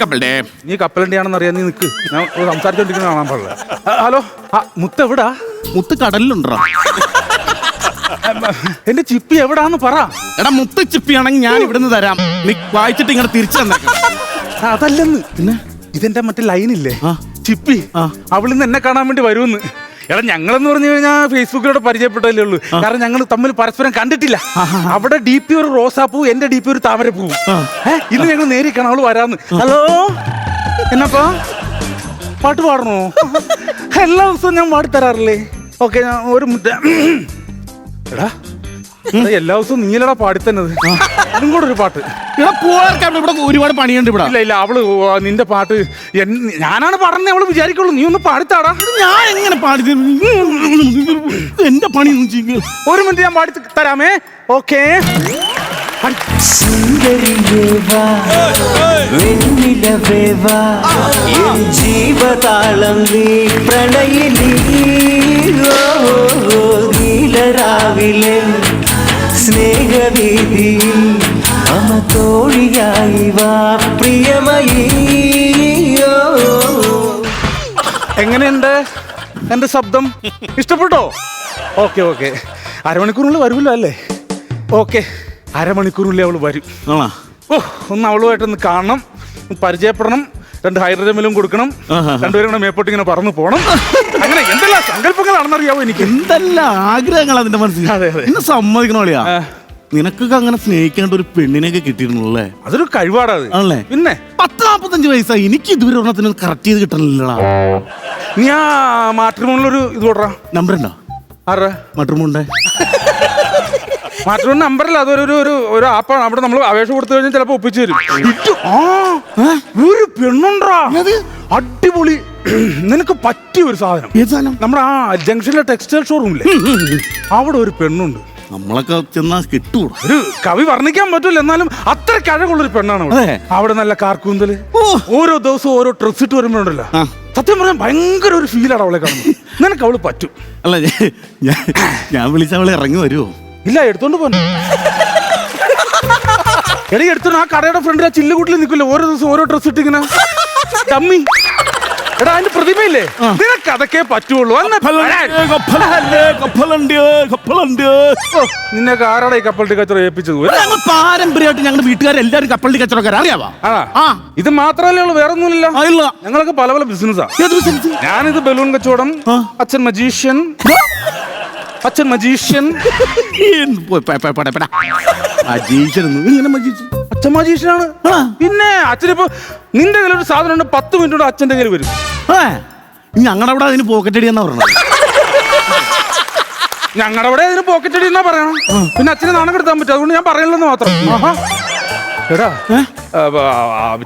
കപ്പലിന്റെ. നീ കപ്പലണ്ടിയാണെന്ന് അറിയാൻ നീ നിക്ക്. ഞാൻ സംസാരിച്ചോണ്ടിരിക്കുന്ന കാണാൻ പാടില്ല. ആ, ഹലോ. ആ മുത്ത് എവിടാ? മുത്ത് കടലിലുണ്ടോ എന്റെ ചിപ്പി എവിടാന്ന് പറ. എടാ മുത്ത് ചിപ്പിയാണെങ്കിൽ ഞാൻ ഇവിടുന്ന് തരാം. നീ വായിച്ചിട്ട് ഇങ്ങനെ തിരിച്ചു തന്നേക്കാം ആ, അതല്ലെന്ന്. പിന്നെ? ഇതെന്റെ മറ്റേ ലൈനില്ലേ? ആ. ചിപ്പി. ആ. അവളിന്ന് എന്നെ കാണാൻ വേണ്ടി വരുമെന്ന് എടാ ഞങ്ങളെന്ന് പറഞ്ഞു കഴിഞ്ഞാൽ ഫേസ്ബുക്കിലൂടെ പരിചയപ്പെട്ടതല്ലേ ഉള്ളൂ. കാരണം ഞങ്ങൾ തമ്മിൽ പരസ്പരം കണ്ടിട്ടില്ല. അവിടെ ഡി പി ഒരു റോസാപ്പൂ എന്റെ ഡി പി ഒരു താമരപ്പൂവും. ഇന്ന് ഞങ്ങൾ നേരി കാണാൻ അവൾ വരാന്ന്. ഹലോ? എന്നപ്പാ? പാട്ട് പാടണോ? എല്ലാ ദിവസവും ഞാൻ പാടി തരാറില്ലേ? ഓക്കെ ഞാൻ ഒരു മുറ്റ എടാ എടാ, എല്ലാ ദിവസവും നീലടാ പാടിത്തന്നത് അതും കൂടെ ഒരു പാട്ട്. ഇവിടെ പോകാൻ ഇവിടെ ഒരുപാട് പണിയുണ്ട് ഇവിടെ. ഇല്ല ഇല്ല അവൾ ഓ, നിന്റെ പാട്ട് എൻ- ഞാനാണ് പാടുന്നത് അവൾ വിചാരിക്കുള്ളൂ. നീ ഒന്ന് പാടിത്താടാ. ഞാൻ എങ്ങനെ പാടി തരും? എന്റെ പണി ഒന്നും ഒരു മിനിറ്റ് ഞാൻ പാടി തരാമേ. ഓക്കേ. സുന്ദരിയേവാ വെണ്ണിലവേവാ എൻ ജീവതാളം നീ പ്രണയിലീ. ഓ, ഓ, ഓ, നീലരാവിലെ സ്നേഹവീതി അമ തോഴിയായി വാ പ്രിയമയോ. എങ്ങനെയുണ്ട്? എന്റെ ശബ്ദം? ഇഷ്ടപ്പെട്ടോ? Okay okay. അരമണിക്കൂറിനുള്ളിൽ വരുമല്ലോ അല്ലേ? ഓക്കെ അരമണിക്കൂറിനുള്ളിൽ അവൾ വരും. ആണോ? ഓ ഒന്ന് അവളുമായിട്ടൊന്ന് കാണണം പരിചയപ്പെടണം രണ്ട് ഹൈഡ്രജമിലും കൊടുക്കണം. രണ്ടുപേരും കൂടെ മേപ്പോട്ട് ഇങ്ങനെ പറന്ന് പോകണം സങ്കല്പങ്ങളാണെന്നറിയാവോ എനിക്ക്? എന്തെല്ലാം ആഗ്രഹങ്ങൾ അതിന്റെ മനസ്സിൽ? അതെ, അതെ. എന്നെ സമ്മതിക്കണോളിയാ ആ. നിനക്കൊക്കെ അങ്ങനെ സ്നേഹിക്കേണ്ട ഒരു പെണ്ണിനെയൊക്കെ കിട്ടിയിരുന്നുള്ളേ അതൊരു കഴിവാടാ അത്. ആണല്ലേ? പിന്നെ? പത്ത് നാപ്പത്തഞ്ച് വയസ്സായി എനിക്ക് ഇതുവരെ ഒരെണ്ണത്തിന് കറക്റ്റ് ചെയ്ത് കിട്ടണില്ലടാ. നീ ആ മാട്രിമോണിലൊരു ഇത് കൊടുറാ നമ്പർ ഉണ്ടോ? ആരുടെ? മാട്രിമോണിന്റെ? മാട്രിമോൺ നമ്പറല്ല അതൊരു ഒരു ഒരു ഒരു ആപ്പാണ്. അവിടെ നമ്മൾ അപേക്ഷ കൊടുത്തു കഴിഞ്ഞാൽ ചിലപ്പോൾ ഒപ്പിച്ചു തരും. ആ. ഒരു പെണ്ണുണ്ടാ? അടിപൊളി. നിനക്ക് പറ്റിയ ഒരു സാധനം. ഏത് സാധനം? നമ്മുടെ ആ ജംഗ്ഷനിലെ ടെക്സ്റ്റൈൽ ഷോറൂമില്ലേ? അവിടെ ഒരു പെണ്ണുണ്ട്. നമ്മളൊക്കെ ചെന്നാ കിട്ടൂടാ. ഒരു കവി വർണിക്കാൻ പറ്റൂല എന്നാലും അത്ര കഴകുള്ള ഒരു പെണ്ണാണ് അവിടെ. അതെ. അവിടെ നല്ല കാർക്കൂന്തൽ. ഓ. ഓരോ ദിവസവും ഓരോ ഡ്രസ് ഇട്ട് വരുമ്പോഴുണ്ടല്ല ആ. സത്യം പറഞ്ഞാൽ ഭയങ്കര ഒരു ഫീലാണ് അവളെ കാണുന്നത് നിനക്ക് അവൾ പറ്റും. അല്ല ഞാൻ- ഞാൻ ഞാൻ വിളിച്ച അവളെ ഇറങ്ങി വരുമോ ഇല്ല എടുത്തോണ്ട് പോന്നു. എടി എടുത്തോണ്ട് ആ കടയുടെ ഫ്രണ്ടിൽ ആ ചില്ലുകൂട്ടിൽ നിൽക്കില്ല? ഓരോ ദിവസം ഓരോ ഡ്രസ് ഇട്ടിങ്ങനെ ഡമ്മി എടാ അതിന്റെ പ്രതിമയില്ലേ? നിനക്ക് അതൊക്കെ പറ്റുള്ളൂ. നിന്നെ ആരാടാ ഈ കപ്പൽ കച്ചറ ഏൽപ്പിച്ചത്? പാരമ്പര്യമായിട്ട് ഞങ്ങളുടെ വീട്ടുകാരെല്ലാരും കപ്പലിന്റെ കച്ചവടക്കാർ അറിയാവാ? ഇത് മാത്രമല്ലേ ഉള്ളൂ വേറെ ഒന്നുമില്ല ഞങ്ങളൊക്കെ പല പല ബിസിനസ്സാ. ഞാനിത് ബലൂൺ കച്ചവടം അച്ഛൻ മജീഷ്യൻ അച്ഛൻ മജീഷ്യൻ. മജീഷ്യൻ ഇങ്ങനെ മജീഷൻ അച്ഛൻ മജീഷ്യനാണ് പിന്നെ അച്ഛനിപ്പോ നിന്റെ കയ്യിൽ ഒരു സാധനം ഉണ്ട് പത്ത് മിനിറ്റ് കൊണ്ട് അച്ഛന്റെ കയ്യിൽ വരും. ഞങ്ങളുടെ അവിടെ അതിന് പോക്കറ്റ് അടിയെന്നാ പറഞ്ഞത് ഞങ്ങളുടെ അവിടെ അതിന് പോക്കറ്റ് അടി എന്നാ പറയണം? പിന്നെ അച്ഛനെ നാണം കെടുത്താൻ പറ്റും അതുകൊണ്ട് ഞാൻ പറയല്ലെന്ന് മാത്രം. എടാ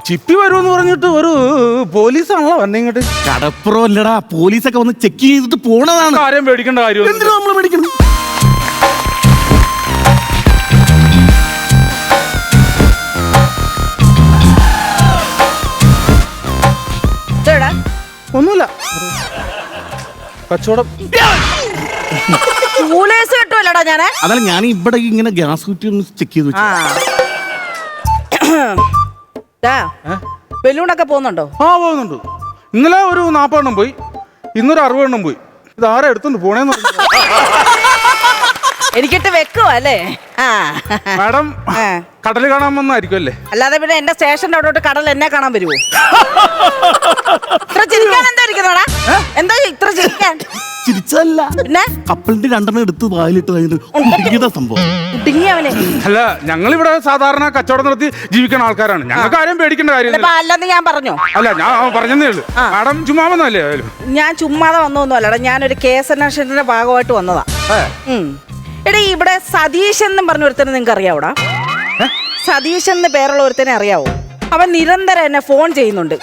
ചിപ്പി വരുമെന്ന് പറഞ്ഞിട്ട് ഒരു പോലീസാണല്ലോ വന്നെ ഇങ്ങോട്ട്. കടപ്പുറം അല്ലടാ പോലീസൊക്കെ വന്ന് ചെക്ക് ചെയ്തിട്ട് പോണതാണ്. കാര്യം പേടിക്കേണ്ട കാര്യം എന്തിനാ നമ്മൾ മേടിക്കണം ഒന്നുമില്ല. കച്ചവടം. കൂലേസ് കിട്ടുമല്ലടാ ഞാൻ? അതല്ല ഞാൻ ഇവിടെ ഇങ്ങനെ ഗ്യാസ് കുറ്റി ഒന്ന് ചെക്ക് ചെയ്ത് വെച്ചു. ദാ, ബലൂണൊക്കെ പോകുന്നുണ്ടോ? ആ പോകുന്നുണ്ട്. ഇന്നലെ ഒരു നാൽപ്പതെണ്ണം പോയി. ഇന്നൊരു അറുപതെണ്ണം പോയി. ഇത് ആരാ എടുത്തോണ്ട് പോണേന്ന്. എനിക്കിട്ട് വെക്കുവോ അല്ലേ? ആ. മാഡം കടൽ കടൽ കാണാൻ വന്നായിരിക്കും അല്ലേ? അല്ലാതെ പിന്നെ എന്റെ സ്റ്റേഷന്റെ അവിടോട്ട് കടൽ എന്നെ കാണാൻ വരുമോ ഇത്ര ചിരിക്കാൻ എന്താ ഇരിക്കുന്നോടാ? എന്താ ഇത്ര ചിരിക്കാൻ? ചിരിച്ചതല്ല. പിന്നെ? കപ്പലിന്റെ രണ്ടെണ്ണം എടുത്ത് വായിലിട്ട് കഴിഞ്ഞിട്ട് കുടുങ്ങിയതാ സംഭവം. കുടുങ്ങി അവനെ അല്ല ഞങ്ങളിവിടെ സാധാരണ കച്ചവടം നടത്തി ജീവിക്കുന്ന ആൾക്കാരാണ്. ഞങ്ങൾക്ക് ആരും പേടിക്കേണ്ട കാര്യം അല്ലെന്ന് ഞാൻ പറഞ്ഞു? അല്ല ഞാൻ പറഞ്ഞതേ ഉള്ളൂ. മാഡം ചുമ്മാ വന്നല്ലേ ആയാലും ഞാൻ ചുമ്മാതെ വന്നൊന്നും ഞാനൊരു കേസ് അന്വേഷണത്തിന്റെ ഭാഗമായിട്ട് വന്നതാ. ഉം. എടീ ഇവിടെ സതീഷ് എന്നും പറഞ്ഞ ഒരുത്തനെ നിങ്ങൾക്ക് അറിയാവൂടാ സതീശൻ എന്ന് പേരുള്ള ഒരുത്തനെ അറിയാവോ? അവൻ നിരന്തരം എന്നെ ഫോൺ ചെയ്യുന്നുണ്ട്.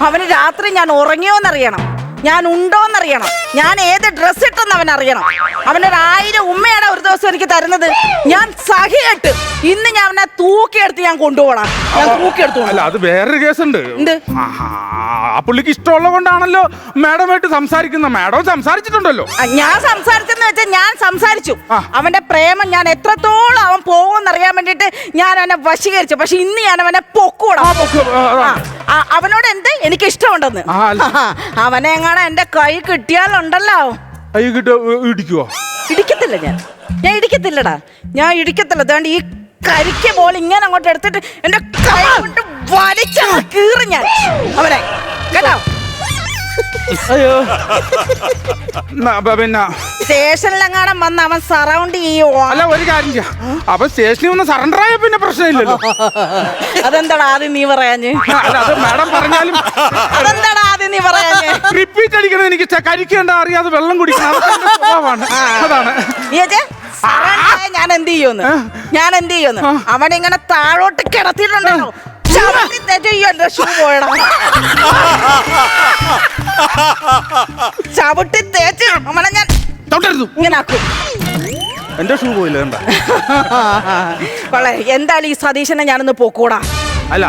അവന് രാത്രി ഞാൻ ഉറങ്ങിയോന്നറിയണം. ഞാൻ ഉണ്ടോന്നറിയണം. ഞാൻ ഏത് ഡ്രസ് ഇട്ടെന്ന് അവൻ അറിയണം അവനൊരു ആയിരം ഉമ്മയാണ് ഒരു ദിവസം എനിക്ക് തരുന്നത്? ഞാൻ സഹിയിട്ട് ഇന്ന് ഞാൻ അവനെ തൂക്കിയെടുത്ത് ഞാൻ കൊണ്ടുപോകണം. ഞാൻ തൂക്കിയെടുത്തു അല്ല അത് വേറൊരു കേസുണ്ട്. എന്ത്? ആ പുള്ളിക്ക് ഇഷ്ടമുള്ള കൊണ്ടാണല്ലോ മാഡമായിട്ട് സംസാരിക്കുന്ന. മാഡം സംസാരിച്ചിട്ടുണ്ടല്ലോ. ആ, ഞാൻ സംസാരിച്ചെന്ന് വെച്ചാൽ ഞാൻ സംസാരിച്ചു. ആ. അവന്റെ പ്രേമം ഞാൻ എത്രത്തോളം അവൻ പോകുമെന്ന് അറിയാൻ വേണ്ടിട്ട് ഞാൻ അവനെ വശീകരിച്ചു. പക്ഷെ ഇന്ന് ഞാൻ അവനെ പൊക്കൂടാ ആ, ആ. അവനോട് എന്ത്? എനിക്ക് ഇഷ്ടമുണ്ടെന്ന്. ആ, അല്ല. ആഹാ, അവനെ എങ്ങനെ എന്റെ കൈ കിട്ടിയാലുണ്ടല്ലോ. കൈ കിട്ടോ ഇടിക്കുവോ? ഇടിക്കത്തില്ല ഞാൻ. ഞാൻ ഇടിക്കത്തില്ലടാ. ഞാൻ ഇടിക്കത്തില്ല. അതുകൊണ്ട് ഈ കരിക്ക പോലെ ഇങ്ങനെ അങ്ങോട്ട് എടുത്തിട്ട് എന്റെ കൈ കൊണ്ട് വലിച്ചു കീറി ഞാൻ. അവനെ. കേട്ടോ? അയ്യോ. ന- ബ- പിന്നെ സ്റ്റേഷനിലെങ്ങാനും വന്ന് അവൻ സറൗണ്ട് ചെയ്യുവോ? അല്ല ഒരു കാര്യം ചെയ്യാം. അപ്പൊ സ്റ്റേഷനിൽ ഒന്ന് സറണ്ടർ ആയ പിന്നെ പ്രശ്നമില്ലല്ലോ. അതെന്താടാ ആദ്യം നീ പറയാഞ്ഞ്? അല്ല അത് മാഡം പറഞ്ഞാലും അതെന്താടാ ആദ്യം നീ പറയാഞ്ഞ്? റിപ്പീറ്റ് അടിക്കണം എനിക്ക് ചെ- കരിക്കേണ്ട അറിയാതെ വെള്ളം കുടിക്കണം. അതൊക്കെ എന്റെ സ്വഭാവമാണ്. അതാണ്. നീ വെച്ചേ surrender ആയ ഞാൻ എന്ത് ചെയ്യുമെന്ന്? ഞാൻ എന്ത് ചെയ്യുമെന്ന്? ഇങ്ങനെ താഴോട്ട് കിടത്തിയിട്ടുണ്ടല്ലോ. ചവിട്ടി തെറ്റി ഈ എന്റെ ഷൂ പോയടാ. ചവിട്ടി തേച്ച് നമ്മളെ ഞാൻ തൊട്ടരുത് ഇങ്ങനെ ആക്കും. എന്റെ ഷൂ പോയില്ല കണ്ട? കൊള്ളേ. എന്തായാലും ഈ സതീശനെ ഞാനൊന്ന് പോക്കൂടാ. അല്ല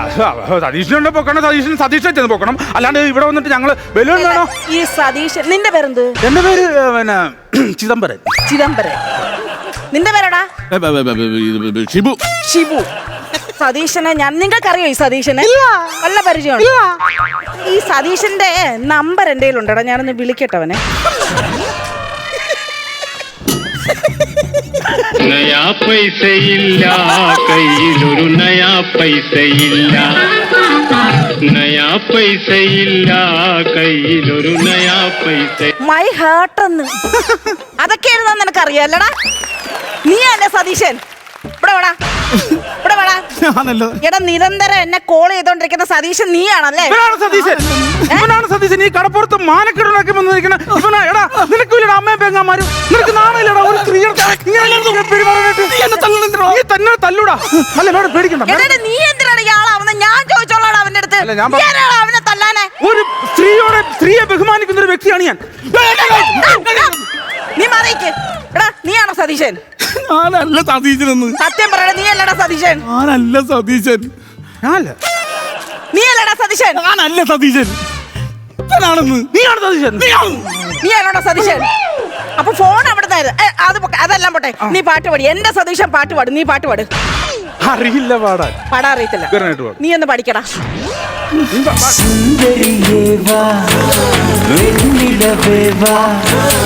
സതീഷിനെ പൊക്കണം സതീഷൻ സതീഷിനെ ചെന്ന് പൊക്കണം. അല്ലാണ്ട് ഇവിടെ വന്നിട്ട് ഞങ്ങൾ ബലൂൺ വേണോ? ഈ സതീശൻ നിന്റെ പേരെന്ത്? എന്റെ പേര് പിന്നെ ചിദംബരൻ ചിദംബരൻ നിന്റെ പേരെടാ? ഷിബു. ഷിബു. സതീശനെ ഞാൻ നിങ്ങൾക്കറിയോ ഈ സതീശനെ? നല്ല പരിചയമാണ്. ഈ സതീശന്റെ നമ്പർ എന്റെ ഉണ്ടടാ ഞാനൊന്ന് വിളിക്കട്ടെ അവനെ നയാ പൈസയില്ല കയ്യിലൊരു നയാ പൈസയില്ല. നയാ പൈസയില്ല കയ്യിലൊരു നയാ പൈസ മൈ ഹേർട്ട് എന്ന്. അതൊക്കെ എഴുതാൻ നിനക്കറിയാലടാ നീ അല്ലേ സതീശൻ? ഇവിടെ വേടാ. ഇവിടെ വേടാ. ഞാനല്ലോ. എടാ നിരന്തരം എന്നെ കോൾ ചെയ്തോണ്ടിരിക്കുന്ന സതീശൻ നീയാണല്ലേ? ഇവനാണ് സതീശൻ. ഇവനാണ് സതീശൻ. ഈ കടപ്പുറത്ത് മാനക്കെടുണ്ടാക്കി വന്നിരിക്കണ ഇവനാ. എടാ നിനക്കില്ലടാ അമ്മയും പെങ്ങാമാരും നിനക്ക് നാണയില്ലടാ. ഒരു സ്ത്രീയുടെ ഇങ്ങനെ പെരുമാറാനായിട്ട് നീ തന്നെ തല്ലൂടാ. അല്ല എന്നോട് പേടിക്കണ്ട. എടാ നീ എന്തിനാണ് ഇയാളാവുന്നത് ഞാൻ ചോദിച്ചോളാണ് അവന്റെ അടുത്ത്. അല്ല, ഞാൻ പറ- ഞാനാണോ അവനെ തല്ലാനെ. ഒരു സ്ത്രീയോടെ സ്ത്രീയെ ബഹുമാനിക്കുന്ന ഒരു വ്യക്തിയാണ് ഞാൻ. നീ മാറിക്ക് എടാ നീയാണോ സതീശൻ? ഞാനല്ല സതീശനെന്ന് സത്യം പറയണ നീ അല്ലടാ സതീശൻ. ഞാനല്ല സതീശൻ. ഞാനല്ല. നീ അല്ലടാ സതീശൻ. ഞാനല്ല സതീശൻ. നീയാണ് സതീശൻ. നീ സതീശൻ. അപ്പൊ ഫോൺ അവിടെ അത് അതെല്ലാം പോട്ടെ. നീ പാട്ട് പാടി. എന്റെ സതീശൻ പാട്ട് പാടും. നീ പാട്ട് പാട്. അറിയില്ല പാടാൻ. പാടാൻ അറിയത്തില്ല. നീ ഒന്ന് പഠിക്കടാ.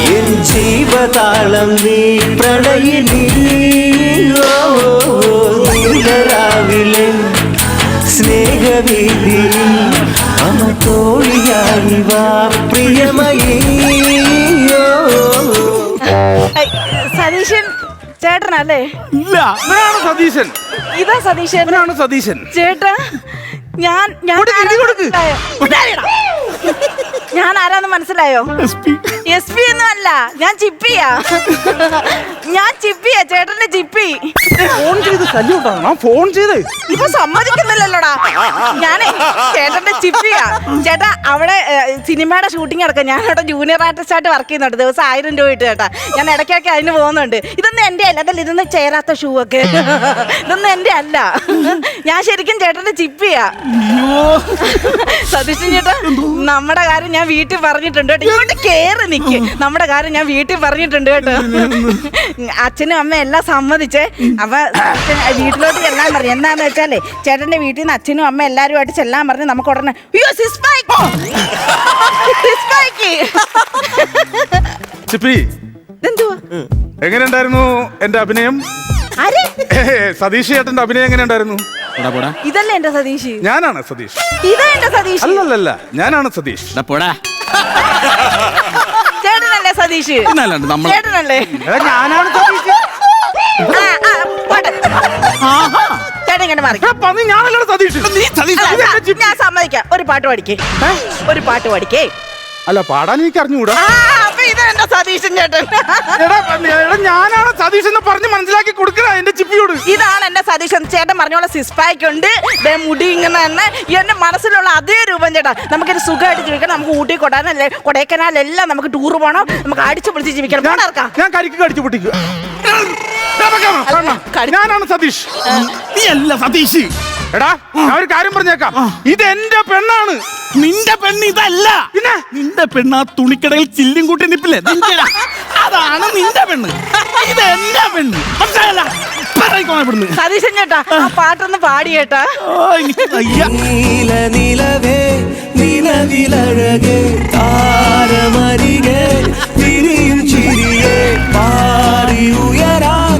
എൻ ജീവതാളം നീ പ്രണയിനി ഓ, നീലരാവിലെ സ്നേഹവീതി അമ തോഴിയായി വാ പ്രിയമയീ സതീശൻ ചേട്ടനല്ലേ? ഇല്ല. ഇവനാണ് സതീശൻ. ഇതാ സതീശൻ. ഇവനാണ് സതീശൻ. ചേട്ടാ ഞാൻ ഞാൻ കൊടുക്ക്, ഞാൻ ആരാന്ന് മനസ്സിലായോ? S P. ഒന്നും അല്ല ഞാൻ ചിപ്പിയാ. ഞാൻ ചിപ്പിയാ ചേട്ടന്റെ ചിപ്പി. ഫോൺ ചെയ്ത് ശല്യം ഫോൺ ചെയ്ത്. ഇപ്പൊ സമ്മതിക്കുന്നില്ലല്ലോടാ. ഞാനേ ചേട്ടന്റെ ചിപ്പിയാ. ചേട്ടാ അവിടെ സിനിമയുടെ ഷൂട്ടിംഗ് നടക്കാം ഞാൻ അവിടെ ജൂനിയർ ആർട്ടിസ്റ്റ് ആയിട്ട് വർക്ക് ചെയ്യുന്നുണ്ട്. ദിവസം ആയിരം രൂപ ഇട്ട് ചേട്ടാ. ഞാൻ ഇടയ്ക്കൊക്കെ അതിന് പോകുന്നുണ്ട്. ഇതൊന്നും എന്റെ അല്ല അതല്ല ഇതൊന്നും ചേരാത്ത ഷൂ ഒക്കെ. ഇതൊന്നും എന്റെ അല്ല. ഞാൻ ശരിക്കും ചേട്ടന്റെ ചിപ്പിയാ. സതീശൻ ചേട്ടാ നമ്മുടെ കാര്യം ഞാൻ വീട്ടിൽ പറഞ്ഞിട്ടുണ്ട് കേട്ടോ. ഇങ്ങോട്ട് കേറി നിക്ക്. നമ്മുടെ കാര്യം ഞാൻ വീട്ടിൽ പറഞ്ഞിട്ടുണ്ട് കേട്ടോ. അച്ഛനും അമ്മയും എല്ലാം സമ്മതിച്ചേ. അപ്പൊ അച്ഛൻ വീട്ടിലോട്ട് ചെല്ലാൻ പറഞ്ഞു. എന്താന്ന് വെച്ചാലേ ചേട്ടന്റെ വീട്ടിൽ നിന്ന് അച്ഛനും അമ്മ എല്ലാരുമായിട്ട് ചെല്ലാൻ പറഞ്ഞു നമുക്ക് ഉടനെ അയ്യോ ചിപ്പി. എന്തുവാ? എങ്ങനെയുണ്ടായിരുന്നു എന്റെ അഭിനയം? ആര്? സതീഷ് ചേട്ടന്റെ അഭിനയം എങ്ങനെയുണ്ടായിരുന്നു പോടാ പോടാ. ഇതല്ലേ എന്റെ സതീഷ്? ഞാനാണ് സതീഷ്. ഇതാ എന്റെ സതീഷ്. അല്ലല്ലല്ല ഞാനാണ് സതീഷ്. എടാ പോടാ. ചേട്ടനല്ലേ സതീഷ്? പിന്നല്ലാണ്ട് നമ്മൾ ചേട്ടനല്ലേ? എടാ, ഞാനാണ് സതീഷ്. ആ, ആ, പോട്ടെ. ചേട്ടൻ ഇങ്ങനെ മാറി. എടാ, പന്നി ഞാനല്ലടാ സതീഷ്. നീ സതീഷ്. അല്ല, ഇത് എന്റെ ചിപ്പി. ഞാൻ സമ്മതിക്കാം. ഒരു പാട്ട് പാടിക്കേ. ഒരു പാട്ട് പാടിക്കേ. അല്ല പാടാൻ എനിക്ക് അറിഞ്ഞുകൂടാ. സതീശൻ ചേട്ടൻ. ഞാനാണ് സതീഷ് എന്ന് പറഞ്ഞ് മനസ്സിലാക്കി കൊടുക്കണ എന്റെ ചിപ്പിയോട്. ഇതാണ് എന്റെ സതീശൻ. ചേട്ടൻ പറഞ്ഞോളെ സിസ്പായ്ക്ക് ഉണ്ട് മുടി ഇങ്ങനെ തന്നെ. എന്റെ മനസ്സിലുള്ള അതേ രൂപം ചേട്ടാ. നമുക്കൊരു സുഖമായിട്ട് ജീവിക്കണം നമുക്ക് ഊട്ടി കൊടാനല്ലേ കൊടൈക്കനാലെല്ലാം നമുക്ക് ടൂർ പോകണം നമുക്ക് അടിച്ചു പൊളിച്ച് ജീവിക്കണം. ഞാൻ- കരിക്ക് കടിച്ചു പൊട്ടിക്കുക ഞാനാണ് സതീഷ്. നീ അല്ല സതീഷ്. എടാ ഞാൻ ഒരു കാര്യം പറഞ്ഞേക്കാം. ഇത് എന്റെ പെണ്ണാണ്. നിന്റെ പെണ്ണ് ഇതല്ല. പിന്നെ? നിന്റെ പെണ്ണ് ആ തുണിക്കടയിൽ ചില്ലും കൂട്ടി നിപ്പില്ലേ? നിന്റെടാ. അതാണ് നിന്റെ പെണ്ണ്. ഇത് എന്റെ പെണ്ണ്. മനസ്സിലായല്ല? സതീശൻ ചേട്ടാ ആ. പാട്ടൊന്ന് പാടി ചേട്ടാ. ഓ, എനിക്ക് വയ്യ. നീല നിലവേ നിലവിലഴകേ താരമരികെ തിരിയും ചിരിയെ ഉയരാൻ